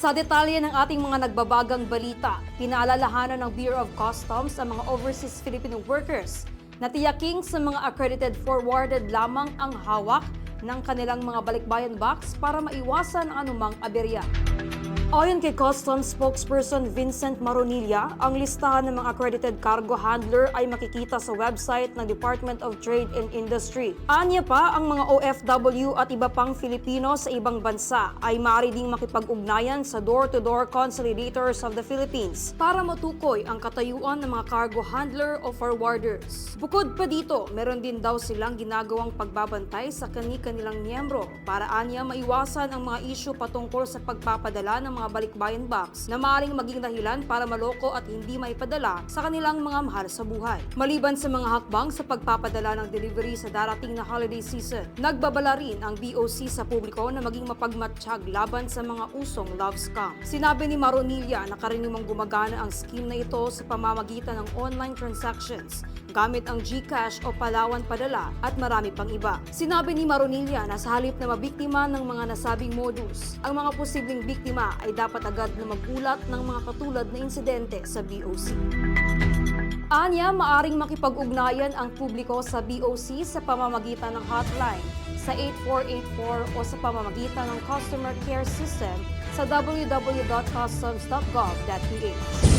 Sa detalye ng ating mga nagbabagang balita, pinaalalahanan ng Bureau of Customs ang mga overseas Filipino workers na tiyaking sa mga accredited forwarded lamang ang hawak ng kanilang mga balikbayan box para maiwasan ang anumang aberya. Ayon kay Customs spokesperson Vincent Maronilla, ang listahan ng mga accredited cargo handler ay makikita sa website ng Department of Trade and Industry. Anya pa, ang mga OFW at iba pang Filipino sa ibang bansa ay maaari ding makipag-ugnayan sa door-to-door consolidators of the Philippines para matukoy ang katayuan ng mga cargo handler o forwarders. Bukod pa dito, meron din daw silang ginagawang pagbabantay sa kani-kanilang miyembro para anya maiwasan ang mga isyu patungkol sa pagpapadala ng mga balikbayan box na maaaring maging dahilan para maloko at hindi maipadala sa kanilang mga mahal sa buhay. Maliban sa mga hakbang sa pagpapadala ng delivery sa darating na holiday season, nagbabala rin ang BOC sa publiko na maging mapagmatsyag laban sa mga usong love scam. Sinabi ni Maronilla na karaniwang gumagana ang scheme na ito sa pamamagitan ng online transactions gamit ang GCash o Palawan Padala at marami pang iba. Sinabi ni Maronilla na sa halip na mabiktima ng mga nasabing modus, ang mga posibleng biktima ay dapat agad na magulat ng mga katulad na insidente sa BOC. Anya, maaring makipag-ugnayan ang publiko sa BOC sa pamamagitan ng hotline sa 8484 o sa pamamagitan ng customer care system sa www.customs.gov.ph.